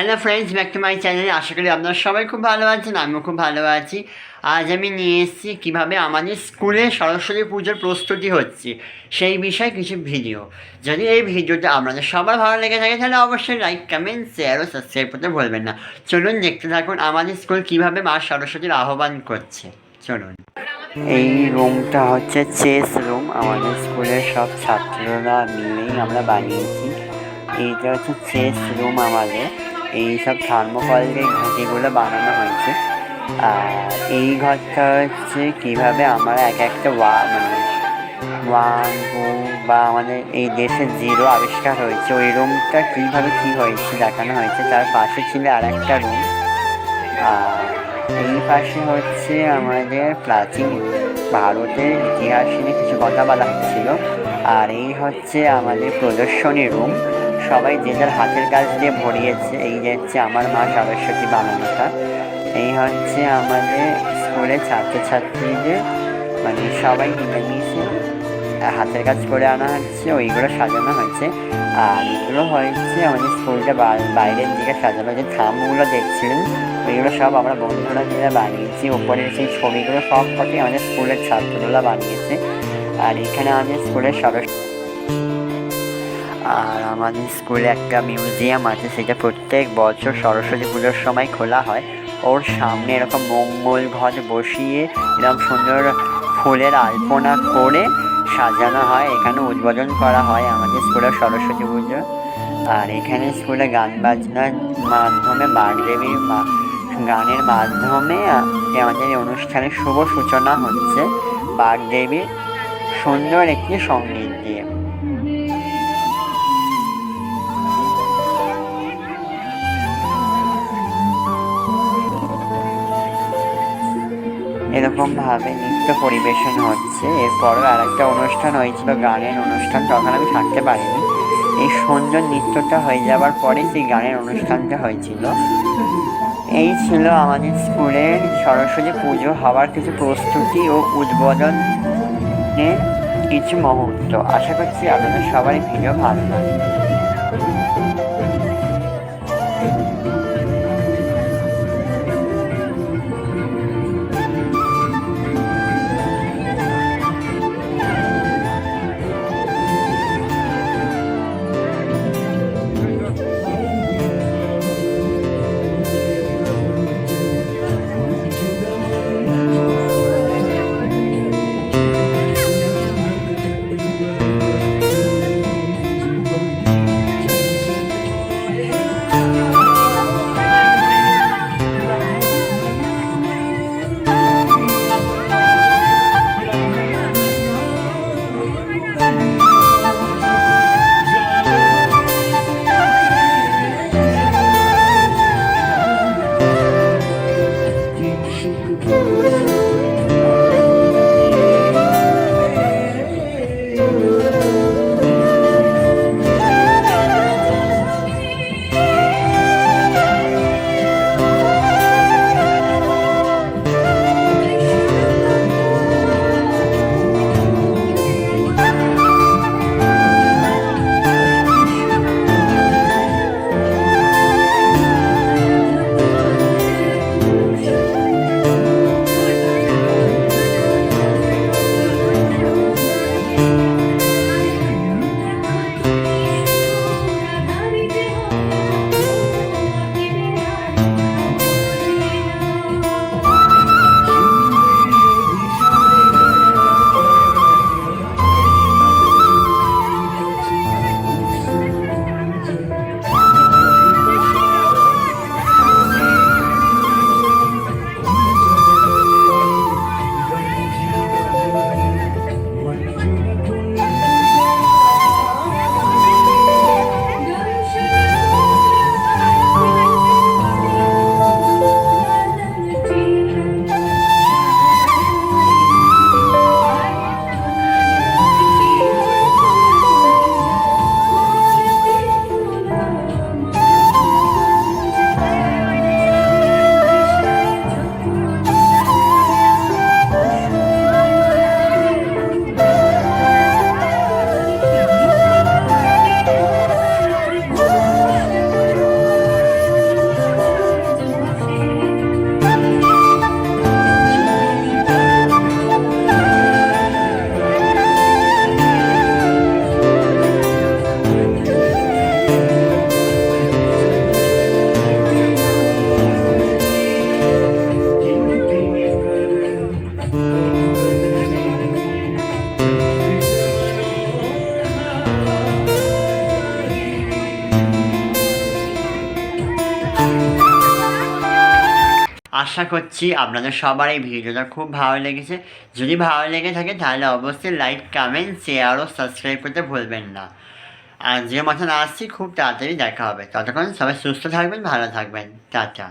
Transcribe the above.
Hello friends back to my চ্যানেলে আশা করি আপনারা সবাই খুব ভালো আছেন, আমিও খুব ভালো আছি। আজ আমি নিয়ে এসেছি কীভাবে আমাদের স্কুলে সরস্বতী পুজোর প্রস্তুতি হচ্ছে, সেই বিষয়ে কিছু ভিডিও যদি এই ভিডিওটা আপনাদের সবার ভালো লেগে থাকে, তাহলে অবশ্যই লাইক কমেন্ট শেয়ার ও সাবস্ক্রাইব করতে ভুলবেন না। চলুন দেখতে থাকুন আমাদের স্কুল কীভাবে মা সরস্বতীর আহ্বান করছে। চলুন। এই রুমটা হচ্ছে চেস রুম আমাদের স্কুলের সব ছাত্ররা মিলেই আমরা বানিয়েছি। এইটা হচ্ছে চেস রুম আমাদের। এই সব থার্মোকল দিয়ে ঘাঁটিগুলো বানানো হয়েছে। আর এই ঘরটা হচ্ছে কীভাবে আমরা এক একটা ওয়া মানে ওয়ান, টু বা আমাদের এই দেশের জিরো আবিষ্কার হয়েছে। ওই রুমটা কীভাবে কী হয়েছে দেখানো হয়েছে। তার পাশে ছিল আর একটা রুম। আর এই পাশে হচ্ছে আমাদের প্রাচীন ভারতের ইতিহাস নিয়ে কিছু কথা বলা হচ্ছিল। আর এই হচ্ছে আমাদের প্রদর্শনী রুম। সবাই যে যার হাতের কাজ দিয়ে ভরিয়েছে, এই যে হচ্ছে আমার মা সরস্বতী বানানোটা এই হচ্ছে আমাদের স্কুলের ছাত্রছাত্রীদের মানে সবাই মিলেমিশে হাতের কাজ করে আনা হচ্ছে, ওইগুলো সাজানো হয়েছে আর এগুলো হয়েছে আমাদের স্কুলটা বাইরের দিকে সাজানো যে থামগুলো দেখছিলেন, ওইগুলো সব আমরা বন্ধুরা মিলে বানিয়েছি। ওপরের সেই ছবিগুলো সব কটি আমাদের স্কুলের ছাত্রগুলো বানিয়েছে। আর এখানে আমাদের স্কুলের সরস্বতী আর আমাদের স্কুলে একটা মিউজিয়াম আছে, সেটা প্রত্যেক বছর সরস্বতী পুজোর সময় খোলা হয়। ওর সামনে এরকম মঙ্গল ঘট বসিয়ে এরকম সুন্দর ফুলের আলপনা করে সাজানো হয়। এখানে উদ্বোধন করা হয় আমাদের স্কুলের সরস্বতী পুজো। আর এখানে স্কুলে গান বাজনার মাধ্যমে বাগদেবীর মা- গানের মাধ্যমে আমাদের অনুষ্ঠানের শুভ সূচনা হচ্ছে। বাগদেবীর সুন্দর একটি সংগীত দিয়ে। এরকমভাবে নৃত্য পরিবেশন হচ্ছে। এরপরও আর একটা অনুষ্ঠান হয়েছিল, গানের অনুষ্ঠান। তখন আমি থাকতে পারিনি। এই সুন্দর নৃত্যটা হয়ে যাওয়ার পরে সেই গানের অনুষ্ঠানটা হয়েছিল। এই ছিল আমাদের স্কুলের সরস্বতী পুজো হওয়ার কিছু প্রস্তুতি ও উদ্বোধনের কিছু মুহূর্ত। আশা করছি আপনাদের সবারই ভিডিও ভালো লাগে আশা করছি আপনাদের সবার এই ভিডিওটা খুব ভালো লেগেছে। যদি ভালো লেগে থাকে তাহলে অবশ্যই লাইক কমেন্ট শেয়ার ও সাবস্ক্রাইব করতে ভুলবেন না। আর যে মতন আসছি, খুব তাড়াতাড়ি দেখা হবে। ততক্ষণ সবাই সুস্থ থাকবেন, ভালো থাকবেন। টাটা।